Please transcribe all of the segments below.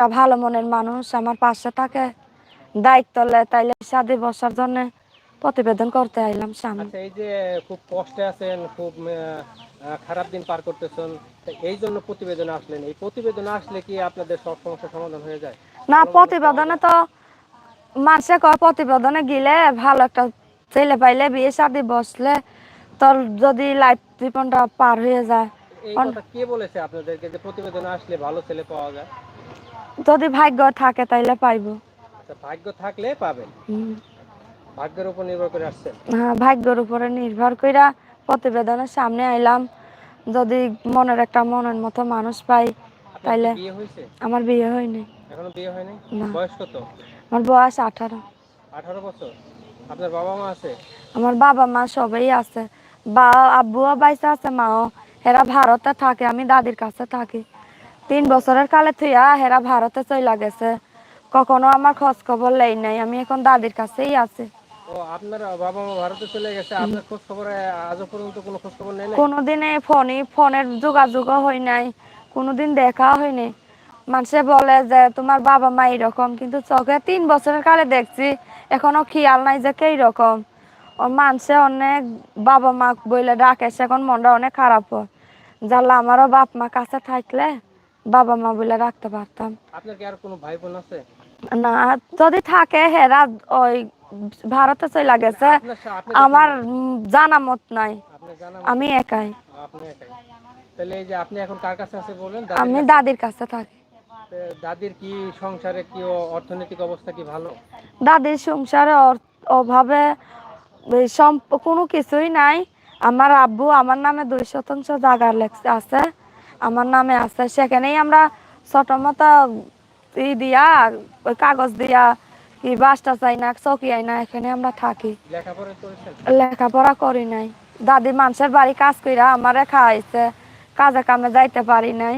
একটা ভালো মনের মানুষ আমার পাশে থাকে দায়িত্ব তাইলে সাদে বসার জন্য প্রতিবেদন করতে আইলাম সামনে আচ্ছা এই যে খুব কষ্টে আছেন খুব খারাপ দিন পার করতেছেন এই জন্য প্রতিবেদনে আসলেন। এই প্রতিবেদনে আসলে কি আপনাদের সব সমস্যার সমাধান হয়ে যায়? না প্রতিবেদনে তো মানুষে কয় প্রতিবেদনে গেলে ভালো একটা ছেলে পাইলে বিয়ে শাদি বসলে তোর যদি লাইফ জীবনটা পার হয়ে যায়। কে বলেছে আপনাদেরকে যে প্রতিবেদনে আসলে ভালো ছেলে পাওয়া যায়? যদি ভাগ্য থাকে তাইলে পাইবো। ভাগ্য থাকলে পাবেন। ভাগ্যের উপর নির্ভর করে আসছেন। হ্যাঁ ভাগ্যের উপরে নির্ভর কইরা প্রতিবেদনের সামনে আইলাম। যদি মনের একটা মনের মতো মানুষ পাই তাইলে বিয়ে হয়েছে আমার বিয়ে হয়নি। এখনও বিয়ে হয়নি। বয়স কত? আমার বয়স আঠারো। আঠারো বছর। আপনার বাবা মা আছে? আমার বাবা মা সবাই আছে। বা আব্বুও বাইসে আছে মাও। এরা ভারতে থাকে আমি দাদির কাছে থাকি। তিন বছরের কালে থুয়া হেরা ভারতে চলে গেছে। কখনো আমার খোঁজ খবর লেই নাই আমি এখন দাদির কাছেই আছি। ও আপনার বাবা মা ভারতে চলে গেছে আপনার খোঁজ খবরে আজও পর্যন্ত কোনো খোঁজ খবর নেই নাই? কোনোদিনে ফোনই ফোনের যোগাযোগও হয় নাই কোনোদিন দেখা মানুষে বলে যে তোমার বাবা মা এরকম কিন্তু চোখে তিন বছরের কালে দেখছি এখনও খেয়াল নাই যে কে রকম। ও মানুষে অনেক বাবা মা বইলে ডাকে এখন মনটা অনেক খারাপ হয়। জানলা আমারও বাপ মা কাছে থাকলে বাবা মা বলে রাখতে পারতাম। আপনার কি আর কোনো ভাই বোন আছে? না যদি থাকে হেরা ওই ভারতে চলে গেছে। আমার জানা মত নাই। আমি একাই। আপনি একাই। তাহলে এই যে আপনি এখন কার কাছে আছে বলেন? আমি দাদির কাছে থাকি। দাদির কি সংসারে কি অর্থনৈতিক অবস্থা কি ভালো? দাদির সংসারে অভাবে কোনো কিছুই নাই। আমার আব্বু আমার নামে দুই শতাংশ জায়গা লেখছে আছে। আমার নামে আছে সেখানেই আমরা ছোট মতো ই দিয়া ওই কাগজ দিয়া কি বাসটা চাই না চকি আই না এখানে আমরা থাকি। লেখাপড়া করি নাই। দাদি মানুষের বাড়ি কাজ কইরা আমারে খাইছে কাজে কামে যাইতে পারি নাই।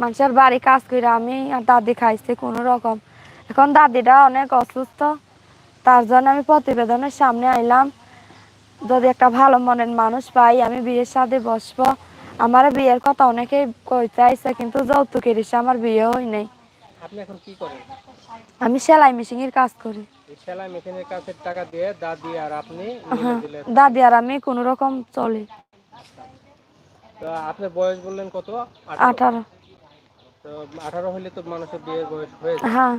মানুষের বাড়ি কাজ কইরা আমি আর দাদি খাইছি কোনো রকম। এখন দাদিটা অনেক অসুস্থ তার জন্য আমি প্রতিবেদনের সামনে আইলাম। যদি একটা ভালো মনের মানুষ পাই আমি বিয়ের সাথে বসবো। আমার বিয়ের কথা অনেকেই কইতে আইছে কিন্তু যৌতুকের হিসেবে আমার বিয়ে হয় নাই। আপনি এখন কি করেন? আমি সেলাই মেশিনের কাজ করি। সেলাই মেশিনের কাছে টাকা দিয়ে দাদি আর আপনি হ্যাঁ দাদি আর আমি কোনো রকম চলি। তো আপনার বয়স বললেন কত? আঠারো। তো আঠারো হলে তো মানুষের বিয়ের বয়স হয়ে যায়। হ্যাঁ।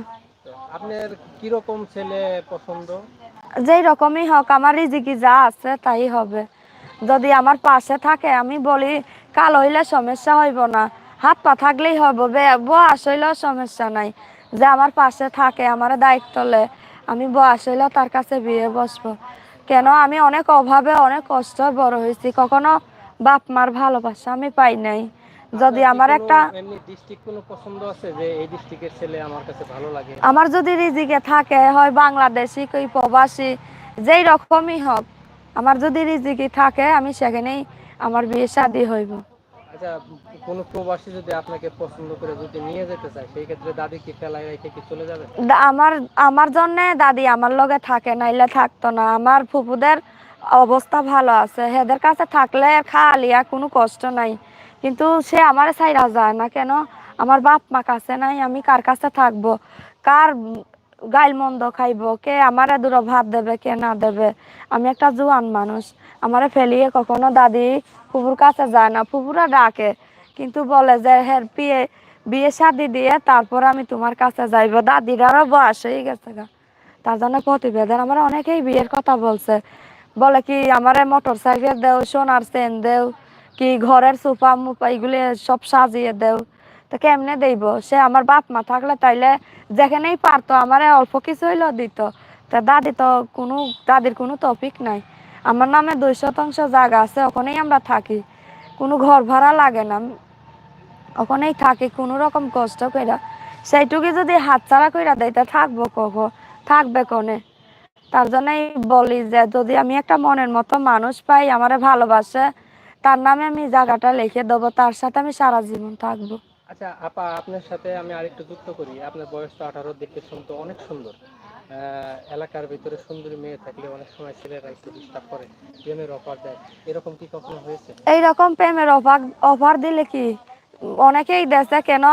আপনার কীরকম ছেলে পছন্দ? যেই রকমই হোক আমার রিজিকি যা আছে তাই হবে। যদি আমার পাশে থাকে আমি বলি কাল হইলে সমস্যা হইব না। হাত পা থাকলেই হব বে- বয়স হইলেও সমস্যা নাই। যে আমার পাশে থাকে আমার দায়িত্ব লে। আমি বয়স হইলেও তার কাছে বিয়ে বসবো। কেন? আমি অনেক অভাবে অনেক কষ্ট বড় হয়েছি। কখনো বাপ মার ভালোবাসা আমি পাই নাই। যদি আমার একটা আমার যদি রিজিকে থাকে হয় বাংলাদেশি কই প্রবাসী যেই রকমই হোক আমার যদি রিজিকি থাকে আমি সেখানেই আমার বিয়ে শাদি হইব। আচ্ছা কোনো প্রবাসী যদি আপনাকে পছন্দ করে যদি নিয়ে যেতে চায় সেই ক্ষেত্রে দাদি কি ফেলায় রেখে কি চলে যাবে? আমার আমার জন্য দাদি আমার লগে থাকে নাইলে থাকতো না। আমার ফুপুদের অবস্থা ভালো আছে। হেদের কাছে থাকলে খালি আর কোনো কষ্ট নাই। কিন্তু সে আমার সাইরা যায় না। কেন? আমার বাপ মা কাছে নাই আমি কার কাছে থাকব? কার গাইল মন্দ খাইবো, কে আমার দুটো ভাত দেবে, কে না দেবে। আমি একটা জোয়ান মানুষ, আমারে ফেলিয়ে কখনো দাদি ফুপুর কাছে যায় না ফুপুরা ডাকে, কিন্তু বলে যে, হের বিয়ে বিয়ে শাদি দিয়ে তারপর আমি তোমার কাছে যাইব। দাদিরারও বয়স হয়ে গেছে গা। তার জন্য প্রতিবেদন আমার অনেকেই বিয়ের কথা বলছে। বলে কি, আমার মোটর সাইকেল দেও, সোনার চেন দেও, কি ঘরের সোফা মুফা এগুলি সব সাজিয়ে দেও। তো কেমনে দেব সে আমার বাপ মা থাকলে তাইলে যেখানেই পারতো আমারে অল্প কিছু হইলেও দিত। তা দাদি তো কোনো, দাদির কোনো টপিক নাই। আমার নামে দুই শতাংশ জায়গা আছে, ওখানেই আমরা থাকি। কোনো ঘর ভাড়া লাগে না। ওখানেই থাকি কোনো রকম কষ্ট কইরা। সেইটুকু যদি হাতছাড়া কইরা দেয় তা থাকব কখন থাকবে কনে? তার জন্যই বলি যে, যদি আমি একটা মনের মতো মানুষ পাই, আমারে ভালোবাসে, তার নামে আমি জায়গাটা লিখে দেবো, তার সাথে আমি সারা জীবন থাকব। আচ্ছা আপা, আপনার সাথে আমি আরেকটু যুক্ত করি। আপনার বয়স তো আঠারো দেখতে শুনতে অনেক সুন্দর। এলাকার ভিতরে সুন্দরী মেয়ে থাকলে অনেক সময় ছেলেরা একটু ডিস্টার্ব করে, প্রেমের অফার দেয়। এরকম কি কখনো হয়েছে? এইরকম প্রেমের অফার অফার দিলে কি? অনেকেই দেশে কেন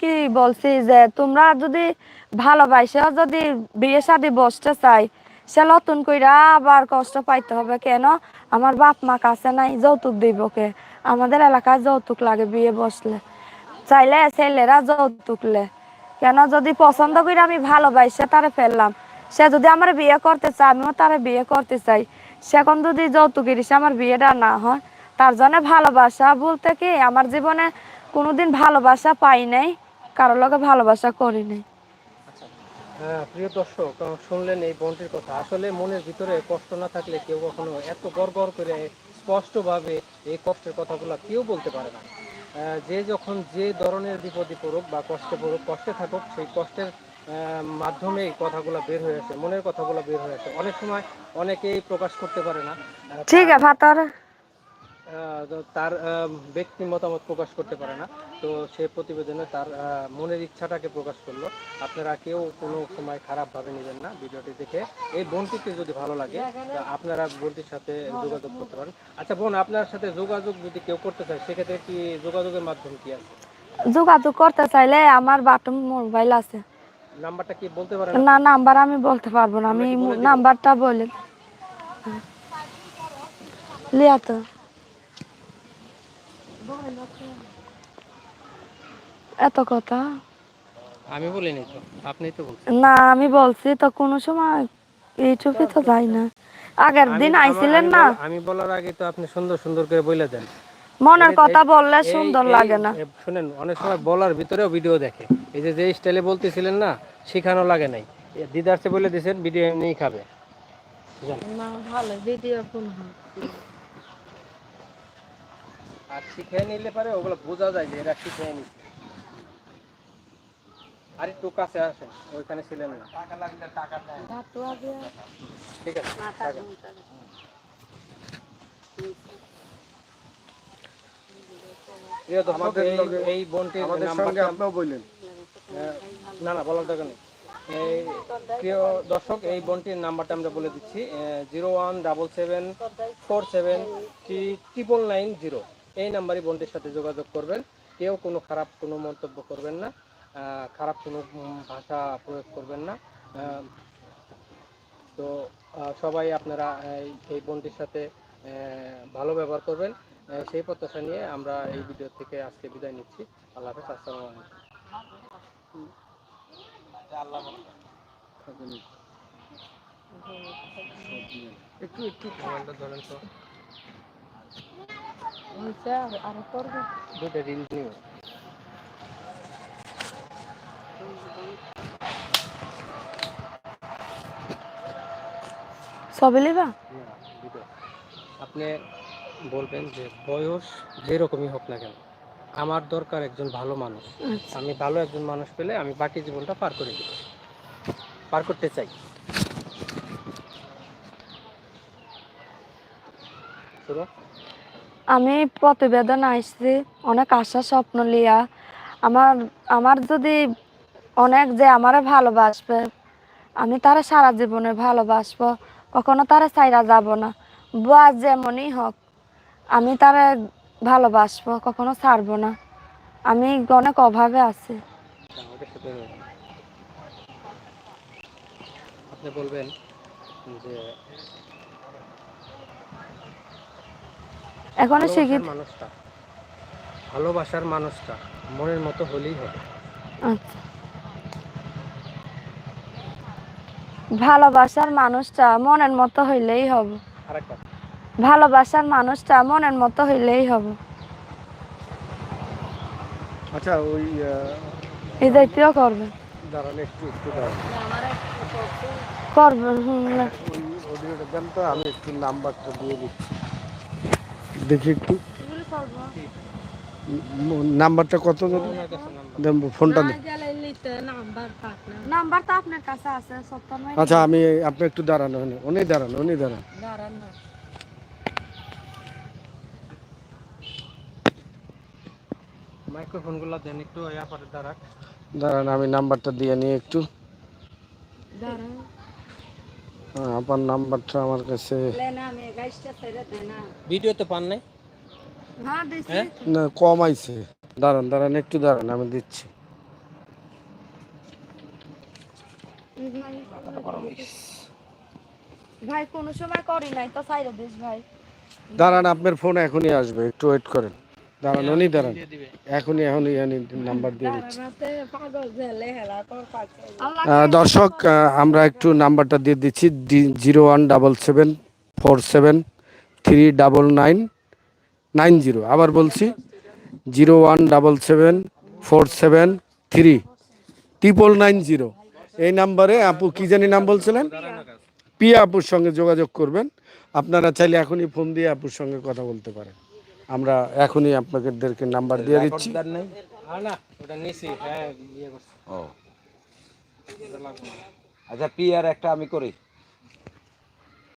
কি বলছি যে, তোমরা যদি ভালোবাসা, যদি বিয়ে শাদি বসতে চাই, সে নতুন কইরা আবার কষ্ট পাইতে হবে। কেন? আমার বাপ মা কাছে নাই যৌতুক দিব কে আমাদের এলাকায় যৌতুক লাগে বিয়ে বসলে। চাইলে ছেলেরা যৌতুকলে কেন যদি পছন্দ করে আমি ভালোবাসে তারে ফেললাম। সে যদি আমার বিয়ে করতে চায়, আমিও তারে বিয়ে করতে চাই। সেখন যদি যৌতুকের হিসেবে আমার বিয়েটা না হয়, তার জন্য ভালোবাসা বলতে কি, আমার জীবনে কোনোদিন ভালোবাসা পাই নাই কারোর লগে ভালোবাসা করি নাই। আচ্ছা। প্রিয় দর্শক শুনলেন এই বোনটির কথা। আসলে মনের ভিতরে কষ্ট না থাকলে কেউ কখনো এত গড় করে স্পষ্টভাবে এই কষ্টের কথাগুলো কেউ বলতে পারে না। যে যখন যে ধরনের বিপদে পড়ুক বা কষ্টে পড়ুক কষ্টে থাকুক সেই কষ্টের মাধ্যমে এই কথাগুলো বের হয়ে আসে মনের কথাগুলো বের হয়ে আসে। অনেক সময় অনেকেই প্রকাশ করতে পারে না। ঠিক আছে তার ব্যক্তি মতামত প্রকাশ করতে পারে না। তো সে প্রতিবেদনে তার মনের ইচ্ছাটাকে প্রকাশ করল। আপনারা কেউ কোনো সময় খারাপভাবে নেবেন না ভিডিওটি দেখে। এই বোনটিকে যদি ভালো লাগে আপনারা বোনটির সাথে যোগাযোগ করতে পারেন। আচ্ছা বোন আপনার সাথে যোগাযোগ যদি কেউ করতে চায় সেক্ষেত্রে কি যোগাযোগের মাধ্যম কি আছে? যোগাযোগ করতে চাইলে আমার বাটন মোবাইল আছে। নাম্বারটা কি বলতে পারেন? না নাম্বার আমি বলতে পারব না। আমি নাম্বারটা বলে লিয়া তো এত কথা? আমি বলিনি তো আপনিই তো বলছেন। না আমি বলছি তো কোনো সময় তো যাই না। আগের দিন আইছিলেন না? আমি বলার আগে তো আপনি সুন্দর সুন্দর করে বলে দেন। মনের কথা বললে সুন্দর লাগে না। শুনেন অনেক সময় বলার ভিতরেও ভিডিও দেখে। এই যে যে স্টাইলে বলতেছিলেন না শেখানো লাগে নাই। দিদারসে বলে দিয়েছেন ভিডিও এমনিই খাবে। না ভালো ভিডিও কোন আর শিখে নিলে পারে ওগুলো বোঝা যায় যে এরা শিখে নিচ্ছে আর একটু কাছে আসেন ওইখানে ছিলেন না। ঠিক আছে থাকেন। প্রিয় দর্শক, এই- এই বোনটির নাম্বারটা আপনাও বললেন। আহ, না না বলার দরকার নেই। এই প্রিয় দর্শক এই বোনটির নাম্বারটা আমরা বলে দিচ্ছি zero one double seven four seven three triple nine zero. এই নাম্বারে বোনটির সাথে যোগাযোগ করবেন। কেউ কোনো খারাপ কোনো মন্তব্য করবেন না খারাপ কোনো ভাষা প্রয়োগ করবেন না। তো সবাই আপনারা এই- বোনটির সাথে ভালো ব্যবহার করবেন। সেই প্রত্যাশা নিয়ে আমরা এই ভিডিও থেকে আজকে বিদায় নিচ্ছি। আল্লাহ হাফেজ আসসালামু আলাইকুম। একটু একটু ধরেন তো। আরও করবে দুইটা রিল নিও ছবি লিবা আপনি বলবেন যে বয়স যেরকমই হোক না কেন আমার দরকার একজন ভালো মানুষ। আমি ভালো একজন মানুষ পেলে আমি বাকি জীবনটা পার করে দেব পার করতে চাই। শুনো। আমি প্রতিবেদন আসছি অনেক আশা স্বপ্ন লিয়া। আমার আমার যদি অনেক যে আমারে ভালোবাসবে, আমি তারা সারা জীবনে ভালোবাসবো, কখনো তারা চাইরা যাব না। বা যেমনই হোক, আমি তারা ভালোবাসবো, কখনো ছাড়বো না। আমি অনেক অভাবে আছি। আপনি বলবেন যে এখনও শিখি ভালোবাসার মানুষটা। ভালোবাসার মানুষটা মনের মতো হলেই হবে। আচ্ছা। ভালোবাসার মানুষটা মনের মতো হইলেই হবে। ভালোবাসার মানুষটা মনের মতো হইলেই হবে। আচ্ছা ওই দায়িত্বও করবে। দাঁড়ান একটু একটু করবে হুম, আমি একটু নাম্বারটা দিয়ে দিচ্ছি। দেখি একটু। নাম্বারটা কত ফোনটা দেন নাম্বার তো আপনার কাছে আছে আচ্ছা আমি আপনি একটু দাঁড়ান উনি উনি দাঁড়ান উনি দাঁড়ান। মাইক্রোফোনগুলো দেন একটু দাঁড়ান আমি নাম্বারটা দিয়ে নিই একটু। হ্যাঁ, হ্যাঁ, আপনার নাম্বারটা আমার কাছে ভিডিওতে পান নাই? হ্যাঁ, হ্যাঁ? না কম আইছে। দাঁড়ান দাঁড়ান একটু দাঁড়ান আমি দিচ্ছি। ভাই কোনো সময় করি নাই তো ভাই। দাঁড়ান আপনার ফোন এখনই আসবে একটু ওয়েট করেন। দাঁড়ান উনি দাঁড়ান। এখনই এখনই নাম্বার দিয়ে দিচ্ছি। দর্শক আমরা একটু নাম্বারটা দিয়ে দিচ্ছি zero one double seven four seven three double nine nine zero. আবার বলছি zero one double seven four seven three triple nine zero. এই নাম্বারে আপু কি জানি নাম বলছিলেন? পিয়া আপুর সঙ্গে যোগাযোগ করবেন। আপনারা চাইলে এখনই ফোন দিয়ে আপুর সঙ্গে কথা বলতে পারেন। আমরা এখনই আপনাদেরকে নাম্বার দিয়ে দিচ্ছি। আর না ওটা নিছি হ্যাঁ ইয়ে। আচ্ছা পি আর একটা আমি করি।